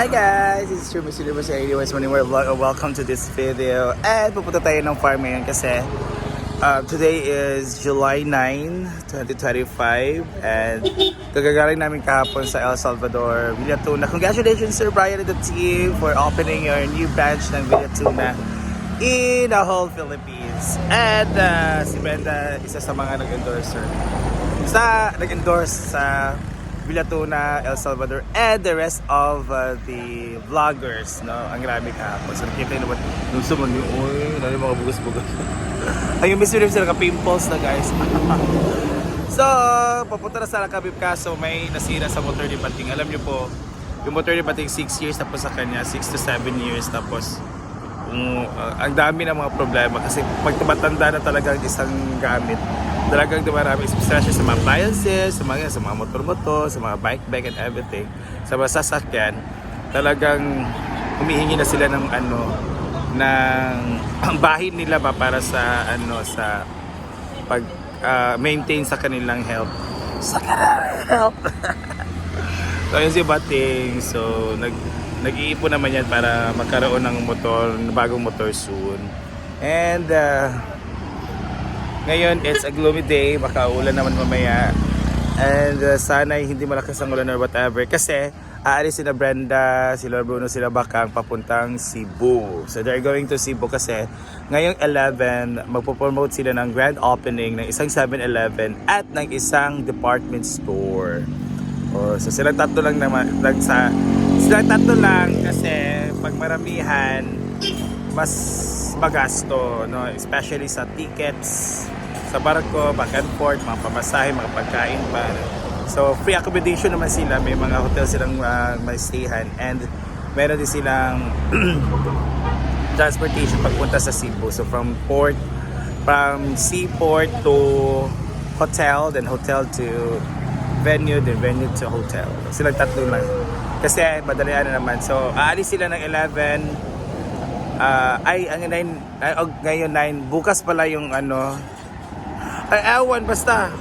Hi guys! It's Mr. Libre sa ADOS Morning World Vlog. Welcome to this video. And pupunta tayo ng farm ngayon kasi uh, today is July 9, 2025 and kagagaling namin kahapon sa El Salvador, Villatuna. Congratulations Sir Brian and the team for opening your new branch ng Villatuna in the whole Philippines. And uh, si Brenda, isa sa mga nag-endorser. Sa nag-endorse sa Villatuna, El Salvador, and the rest of uh, the vloggers, no? Ang grabe kahapon. So nakita naman, nung sumunod yung, ano yung mga bugas-bugas. Ay, yung Miss Universe sila, pimples na guys. so, papunta na sana kami kaso may nasira sa motor ni Bating. Alam nyo po, yung motor ni Bating 6 years tapos sa kanya, 6 to 7 years tapos um, uh, ang dami ng mga problema kasi pag tumatanda na talaga ang isang gamit, talagang dumarami especially sa mga appliances, sa mga, sa mga motor-motor, sa mga bike-bike and everything, sa mga sasakyan, talagang humihingi na sila ng ano, ng bahin nila ba para sa ano sa pag ah, maintain sa kanilang health. Sa kanilang health. So yun si Bating, so nag nag-iipon naman yan para magkaroon ng motor, bagong motor soon. And uh, ngayon it's a gloomy day, baka ulan naman mamaya. And uh, sana hindi malakas ang ulan or whatever kasi aalis sila Brenda, sila Bruno, sila Bakang papuntang Cebu. So they're going to Cebu kasi ngayong 11 magpo-promote sila ng grand opening ng isang 7-Eleven at ng isang department store. Oh, so silang tatlo lang naman lang sa silang tatlo lang kasi pag maramihan mas magasto no? Especially sa tickets sa barko back and forth mga pamasahe mga pagkain pa. So free accommodation naman sila. May mga hotel silang uh, may stayhan. And meron din silang transportation pagpunta sa Cebu. So from port from seaport to hotel then hotel to venue, then venue to hotel. Silang tatlo lang. Kasi madalian na naman. So, aalis sila ng 11. ah ay, ang 9, ay, oh, ngayon 9. Bukas pala yung ano. Ay, awan, basta.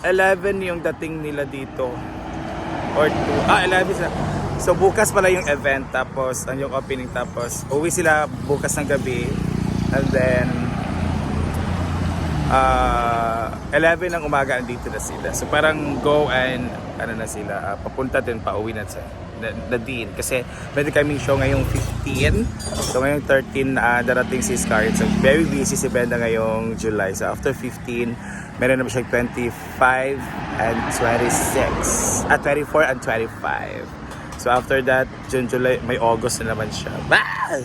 11 yung dating nila dito. Or 2. Ah, 11 sila. So, bukas pala yung event. Tapos, yung opening. Tapos, uwi sila bukas ng gabi. And then, uh, 11 ng umaga andito na sila. So parang go and ano na sila, uh, papunta din pa uwi na sa na, na din. Kasi pwede kaming show ngayong 15 so ngayong 13 uh, darating si Scarlett so very busy si Brenda ngayong July. So after 15 meron naman siyang 25 and 26 at 24 and 25 so after that June, July may August na naman siya. Bah!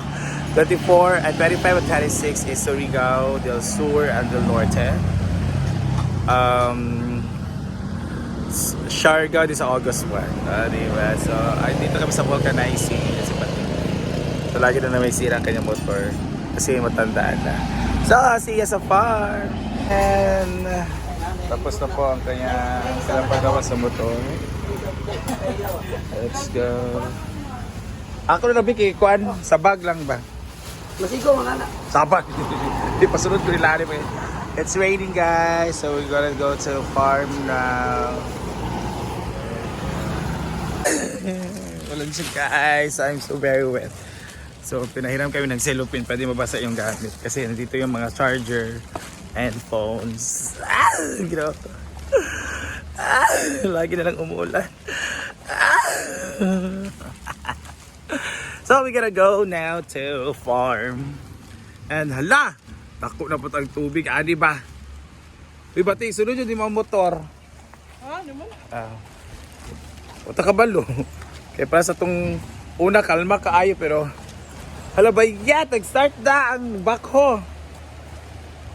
24 and 25 and 26 is Surigao del Sur and del Norte. Um, Siargao sa August 1. Uh, diba? So, ay, dito kami sa vulcanizing kasi pati. So, lagi na na may sira ang kanyang motor kasi matandaan na. So, see you sa farm. And, tapos na po ang kanyang pinapagawa sa motor. Let's go. Ako na nabiki, kuan, sa lang ba? Masigo mga anak. Sabag. Di pa sunod ko nilalim eh. It's raining guys, so we're gonna go to farm now. Walang siya guys, I'm so very wet. So pinahiram kami ng cellophane, pwede mabasa yung gamit. Kasi nandito yung mga charger and phones. Ah, ginawa. Ah, lagi na lang umuulan. Ah. So we're gonna go now to farm. And hala, tako na po ang tubig, ani ba? Uy, bati, sunod yun, di mga motor. Ah, naman. Ah. Puta ka balo. Kaya para sa tong una, kalma kaayo, pero hala ba, yeah, nag-start na ang bakho.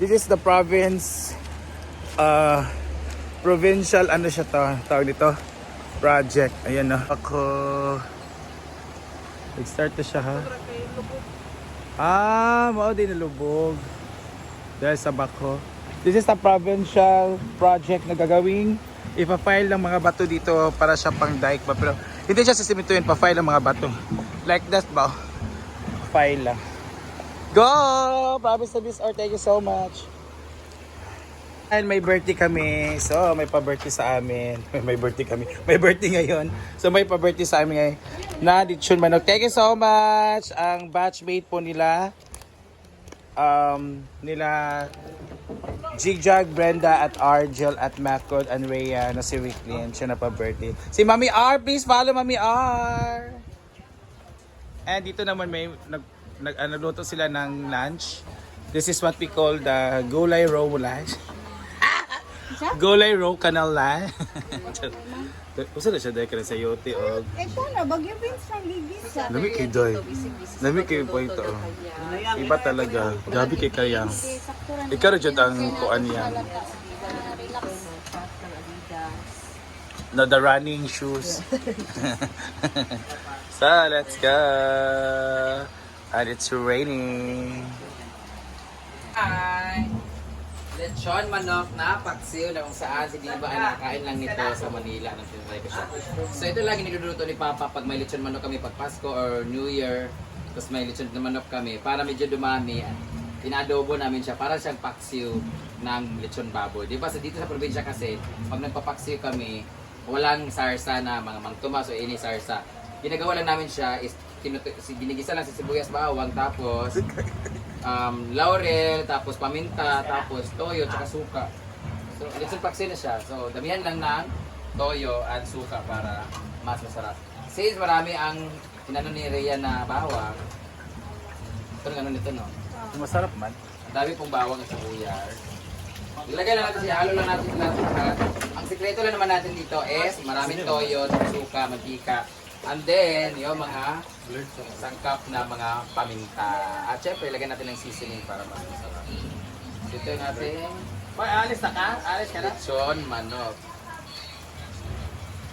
This is the province, uh, provincial, ano siya to, tawag dito, project. Ayan na. Ako, nag-start na siya ha. Ah, mao din nalubog. Dahil sa bako. This is a provincial project na gagawing ipa-file ng mga bato dito para siya pang dike ba pero hindi siya yun pa-file ng mga bato. Like that ba? File lang. Go! Province of this or thank you so much. And may birthday kami. So, may pa-birthday sa amin. May birthday kami. May birthday ngayon. So, may pa-birthday sa amin ngayon. Na Ditchun Manok. Thank you so much. Ang batchmate po nila. Um, nila Jigjag, Brenda at Argel at Macod and Rhea na si Wicklin. Siya na pa-birthday. Si Mami R, please follow Mami R. And dito naman may nag, nag ano, luto sila ng lunch. This is what we call the gulay row lunch. Gulay row canal lunch. Usa na siya dahil ka na sa yote o Eh, sana, bagyo Vince ng ligis sa. Lami kay Doy. Lami kay po ito. oh. Iba talaga. Gabi kay Kayang. Ikaw rin dyan ang kuan yan. Relax. Na the running shoes. so, let's go. And it's raining. Hi! Lechon manok na paksiw na kung saan si Diva ay nakain lang nito sa Manila nang tinry ko. So ito lagi niluluto ni Papa pag may lechon manok kami pag Pasko or New Year. Tapos may lechon na manok kami para medyo dumami. Inadobo namin siya para siyang paksiw ng lechon baboy. Di ba sa dito sa probinsya kasi pag nagpapaksiw kami walang sarsa na mga mang tomas o ini sarsa. Ginagawa lang namin siya is kinutu- si- ginigisa lang sa sibuyas bawang tapos um, laurel, tapos paminta, tapos toyo, tsaka suka. So, little paksi na siya. So, damihan lang ng toyo at suka para mas masarap. Since marami ang inano ni Rhea na bawang, ito ang ano nito, no? Masarap man. Ang dami pong bawang at sibuyas. Ilagay lang natin siya, halo lang natin lahat lahat. Ang sikreto lang naman natin dito is maraming toyo, suka, mantika. And then, yung mga sangkap na mga paminta. At syempre, ilagay natin ng seasoning para mas masarap. Ito yung ating Hoy, alis na ka? Alis ka na? lechon manok.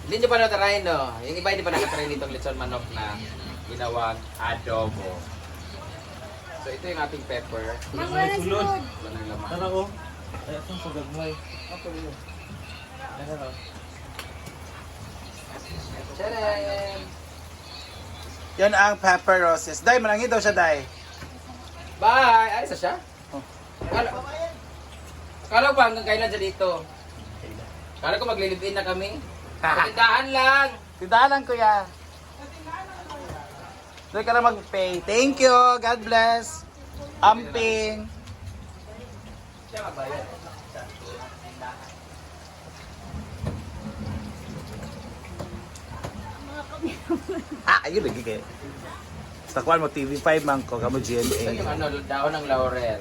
Hindi nyo pa natry, no? Yung iba hindi pa nakatry nitong lechon manok na ginawang adobo. So, ito yung ating pepper. Mangwa na sunod. Wala nang laman. Tara ko. Ay, itong sagagmay. Tcharam! Yan ang pepper roses. Day, malangi daw siya, Day. Bye! Ay, isa siya? Kala, kala ko ba hanggang kailan siya dito? Kala ko maglilipin na kami. Patindahan lang! Tindahan kuya. Doon ka na mag-pay. Thank you. God bless. Amping. Ah, ayun lagi kayo. Sa kuwan mo, TV5 man ko, kamo GMA. yung ano, dahon ng laurel?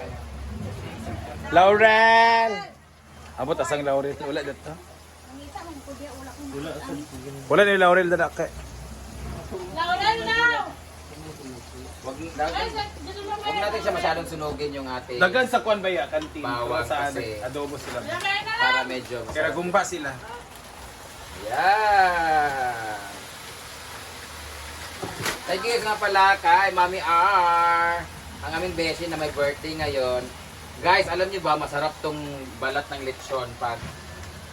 Laurel! Abot asang Laurel. Wala dito. Wala ni Laurel na kay. Lauran now! Wag, wag natin siya masyadong sunugin yung ating Dagan sa kuwan ba ya? Kantin. Bawang sa kasi. adobo sila. para medyo Kaya gumba sila. Yan! Thank you nga pala kay Mami R. Ang aming beshi na may birthday ngayon. Guys, alam niyo ba, masarap tong balat ng lechon pag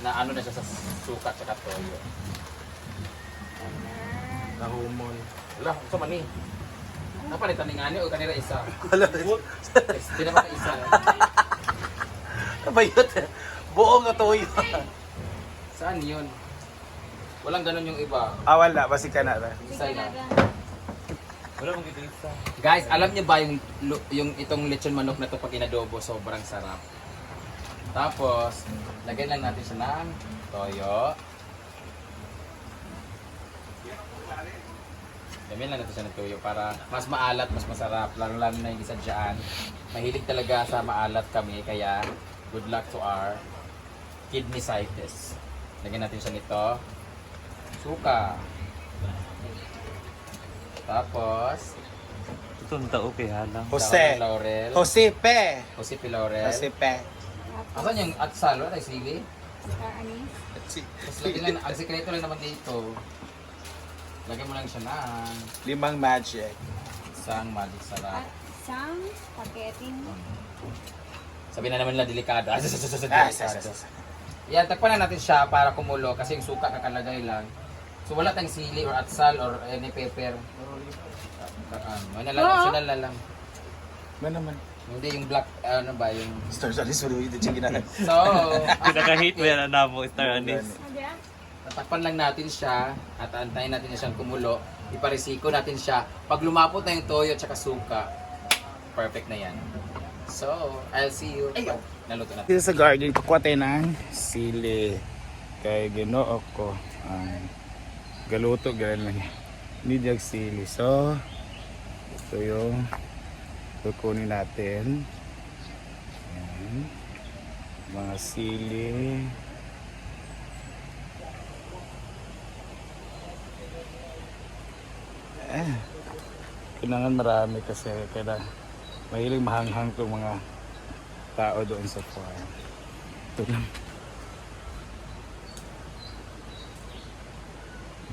na ano na siya sa sukat at toyo. Nahumol. Wala, sa mani. Napalitan ni ngani o kanila isa. Wala. Hindi naman na isa. Bayot. Buong nga toyo. Saan yun? Walang ganun yung iba. ah, wala. Basi ka na. Isa lang. Wala mong kita Guys, alam niyo ba yung yung itong lechon manok na to pag inadobo, sobrang sarap. Tapos, lagyan lang natin siya ng toyo. Lagyan lang natin siya ng toyo para mas maalat, mas masarap. Lalo-lalo na yung isa dyan. Mahilig talaga sa maalat kami, kaya good luck to our kidney sitis. Lagyan natin siya nito. Suka. Tapos, Ito ang tao kay halang. Jose. ng laurel. Josepe. Jose Laurel. Josepe. Asan yung atsal? Wala tayo sili? Anis? Tapos lagyan lang, ang sekreto lang naman dito. Lagyan mo lang siya ng Limang magic. isang magic sarap. Sam, spaghetti. Sabi na naman nila delikado. Ah, Ah, sa, sa, delikado. sa. Yan, takpan na natin siya para kumulo kasi yung suka kakalagay lang. So wala tayong sili or atsal or any pepper. Lang, Oo. optional na lang. Ba naman? Hindi yung black, ano ba, yung... Stars Alice, wala yung chicken na. So, Pinaka-hate mo yan na mo, Star Anis. Ah. tatakpan lang natin siya at antayin natin na siyang kumulo. Iparisiko natin siya. Pag lumapot na yung toyo at saka suka, perfect na yan. So, I'll see you. Ayaw! Naluto na. Dito sa garden, kukuha tayo ng sili. Kay ginoo ko. Ang galuto, ganun lang. Need yung sili. So, ito yung kukunin natin. Ayan. Mga sili. Eh, kailangan marami kasi kailangan mahiling mahanghang itong mga tao doon sa farm. Ito lang.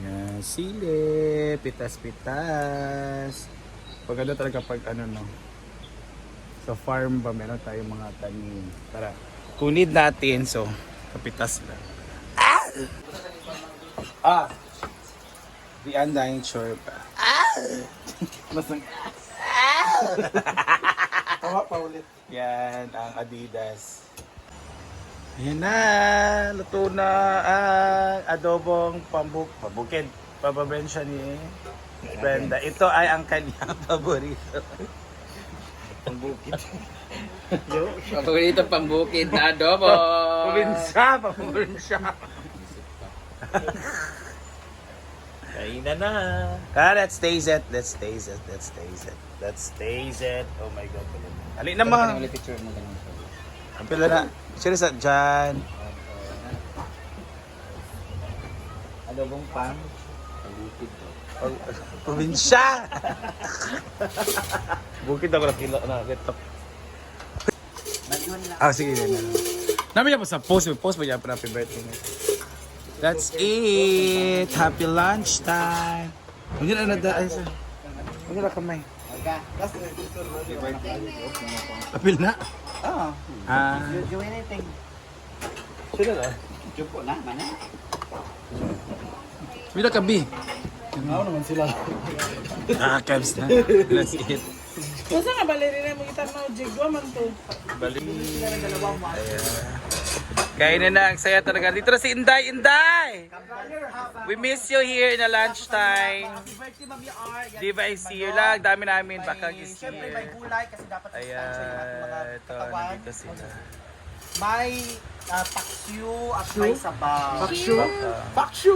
Yan, sili, pitas-pitas. Pag ano talaga pag ano no, sa farm ba meron tayong mga tanim. Tara, kunid natin. So, kapitas lang. Ah! Ah! The undying chirp. Ah! Masang... Tawa pa ulit. Yan, ang Adidas. Ayan na, luto na ang adobong pambuk pabukid. Pababensya ni Brenda. Ito ay ang kanyang paborito. Pambukid. Yo. Paborito pambukid na adobo. Probinsya, paborensya. Kainan na. Ah, let's taste it. Let's taste it. Let's taste it. Let's taste it. Oh my God. Ali na mga. Ulit picture mo ganun. Ang pila na. Sino sa dyan? Adobong pang. To. Oh, probinsya! Bukid ako na kilo na getok. Ah, sige na. Namin niya pa sa post, post ba niya pa na happy birthday. That's it! Happy lunchtime! Huwag niyo na nada... Ay, sir. Huwag na kamay. Apil na? Oo. Ah. Do anything. Sino na? Jupo na, mana. Bila ka, B. Oo naman sila. Ah, Cavs na. Let's eat. Kasi nga balerina mo kita mo jigwa man to. Bali. Ayan. Kainin na, ang saya talaga. Dito na si Inday, Inday! We miss you here in the lunchtime. Di ba is here lang? Dami namin bakang is Siyempre may here. gulay kasi dapat Ayan, ito, nandito sila. May uh, paksyu at may sabaw. Paksyo? Paksyu!